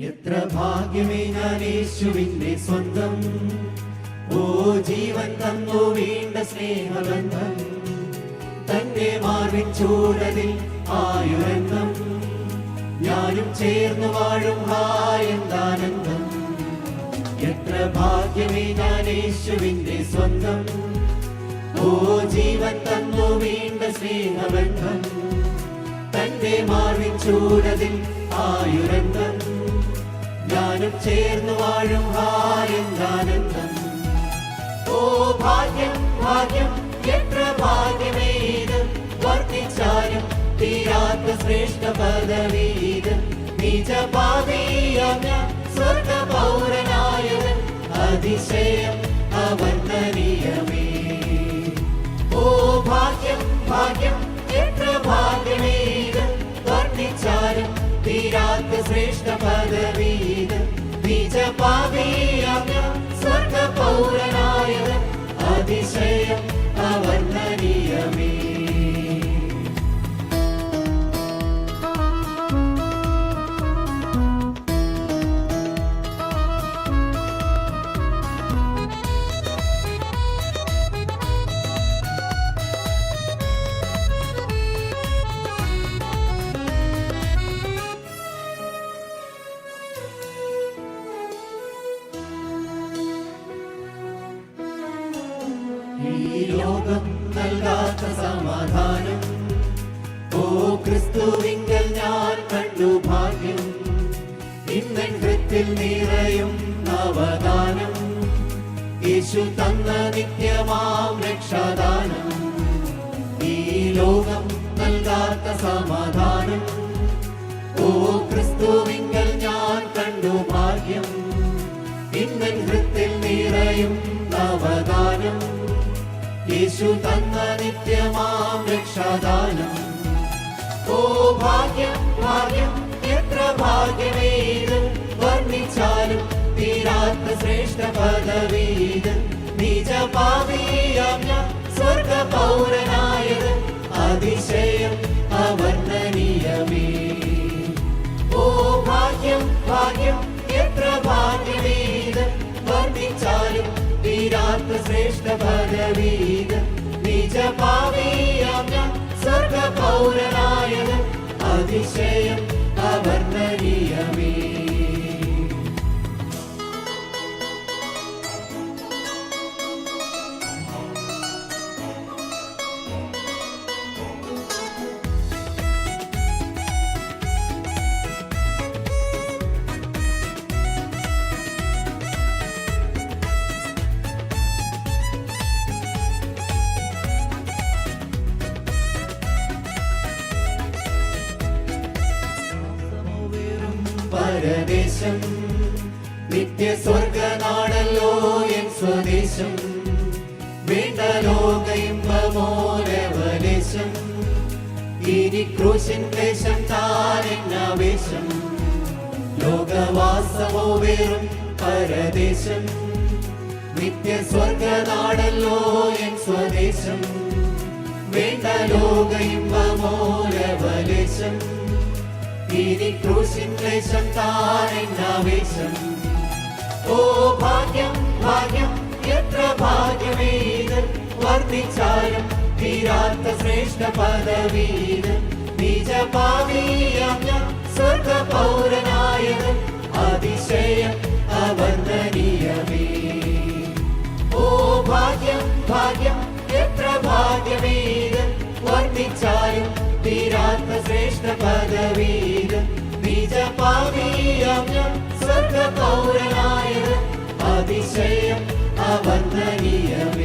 എത്ര ഭാഗ്യമേ ഞാൻ യേശുവിന്റെ സ്വന്തം. ഓ ജീവൻ തന്നു വീണ്ട സ്നേഹബന്ധം. തന്റെ മാർവിൻ ചൂടലിൽ ആയുരംഗം. ഞാനും ചേർന്ന് വാഴും ഹായന്താനന്ദം എത്ര ഭാഗ്യമേ ഞാൻ യേശുവിന്റെ സ്വന്തം. ഓ ജീവൻ തന്നു വീണ്ട സ്നേഹബന്ധം. തന്റെ മാർവിൻ ചൂടതിൽ ആയുരംഗം. ഞാനും ചേർന്നു വാഴും ആനന്ദം. ഓ ഭാഗ്യം ഭാഗ്യം എത്ര ഭാഗ്യമേത്? വർദ്ധിച്ചാലും തീരാത്ത ശ്രേഷ്ഠ പദവീത് നിജ പാതീയ സ്വർഗ പൗരനായത് അതിശയം അവർണനീയമേ. ഓ ഭാഗ്യം ഭാഗ്യം ीय सकपौरणाय अतिशयम् ഈ ലോകം നൽകാത്ത സമാധാനം. ഓ ക്രിസ്തുവിങ്കൽ ഞാൻ കണ്ടു ഭാഗ്യം. ഇന്നൻ ഹൃത്തിൽ നിറയും നവദാനം. യേശു തന്ന നിത്യമാം രക്ഷാദാനം. ഈ ലോകം നൽകാത്ത സമാധാനം. ഓ ക്രിസ്തുവിങ്കൽ ഞാൻ കണ്ടു ഭാഗ്യം. ഇന്നൻ ഹൃത്തിൽ നിറയും നവദാനം. യേശു തന്ന നിത്യമാം രക്ഷാദാനം. ഓ ഭാഗ്യം ഭാഗ്യം എത്ര ഭാഗ്യമേത്? വർണിച്ചാലും തീരാത്ത ശ്രേഷ്ഠ പദവീത് നിജ പാപിയാം ശ്രേഷ്ഠ നിജപാവീയാം ഞാൻ സ്വർഗ പൗരനായത് അതിശയം അവർണനീയമേ പരദേശം നിത്യ സ്വർഗനാണല്ലോ എൻ സ്വദേശം. വേണ്ട ലോക ഇമ്പമോലവലേശം ഇനി ക്രൂശിൻ ക്ലേശം ലോകവാസമോ വേറും പരദേശം. നിത്യ സ്വർഗനാടല്ലോ എൻ സ്വദേശം. വേണ്ട ലോക ഇമ്പമോലവലേശം ഇനി ക്രൂശിൻ ക്ലേശം താരെന്നാവേശം ഓ ഭാഗ്യം ഭാഗ്യം എത്ര ഭാഗ്യമേത്? വർദ്ധിച്ചാലും തീരാത്ത ശ്രേഷ്ഠ പദവീത്. നിജ പാപിയാം ഞാൻ സ്വർഗ പൗരനായത് അതിശയം അവർണനീയമേ. ഓ ഭാഗ്യം ഭാഗ്യം എത്ര ഭാഗ്യമേത്? വർദ്ധിച്ചാലും തീരാത്ത ശ്രേഷ്ഠ പദവീത് നിജ പാപിയാം ഞാൻ സ്വർഗ പൗരനായത് അതിശയം അവർണനീയമേ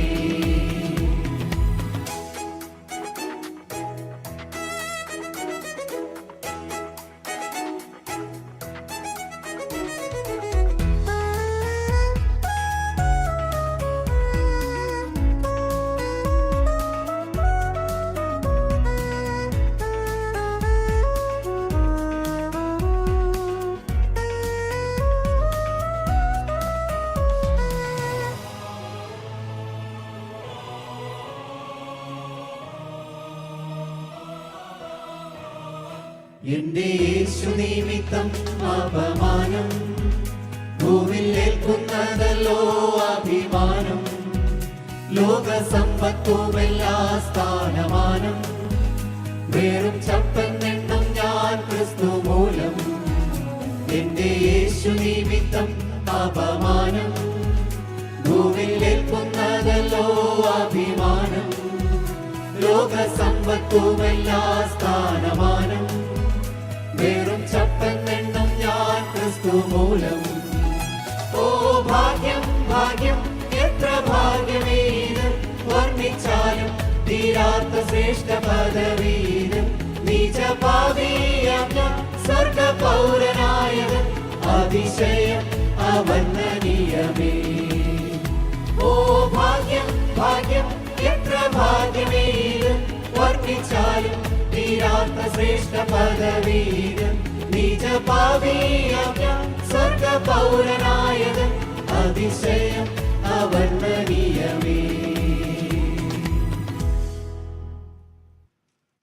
എന്റെ യേശു നിമിത്തം അപമാനം ഭൂവിൽ ഏൽക്കുന്നതല്ലോ അഭിമാനം ലോക സമ്പത്തുമെല്ലാ സ്ഥാനമാനം. വേറും ചപ്പെന്നെണ്ണും ഞാൻ ക്രിസ്തു മൂലം എന്റെ യേശു നിമിത്തം അപമാനം ഭൂവിൽ ഏൽക്കുന്നതല്ലോ അഭിമാനം ലോക സമ്പത്തുമെല്ലാ സ്ഥാനമാനം. വേറും ചപ്പെന്നെണ്ണും ഞാൻ ക്രിസ്തു മൂലം. ഓ ഭാഗ്യം ഭാഗ്യം എത്ര ഭാഗ്യമേത് വർണിച്ചാലും തീരാത്ത ശ്രേഷ്ഠ പദവീത് നീച പാപിയാം ഞാൻ സ്വർഗ പൗരനായത് അതിശയം അവന്നനീയമേ ഓ ഭാഗ്യം ഭാഗ്യം എത്ര ഭാഗ്യമേത് വർണിച്ചാലും തീരാത്ത ശ്രേഷ്ഠ പദവീരൻ നീച പാവീയ സ്വർഗ പൗരനായതൻ അതിശയം അവർണനീയമേ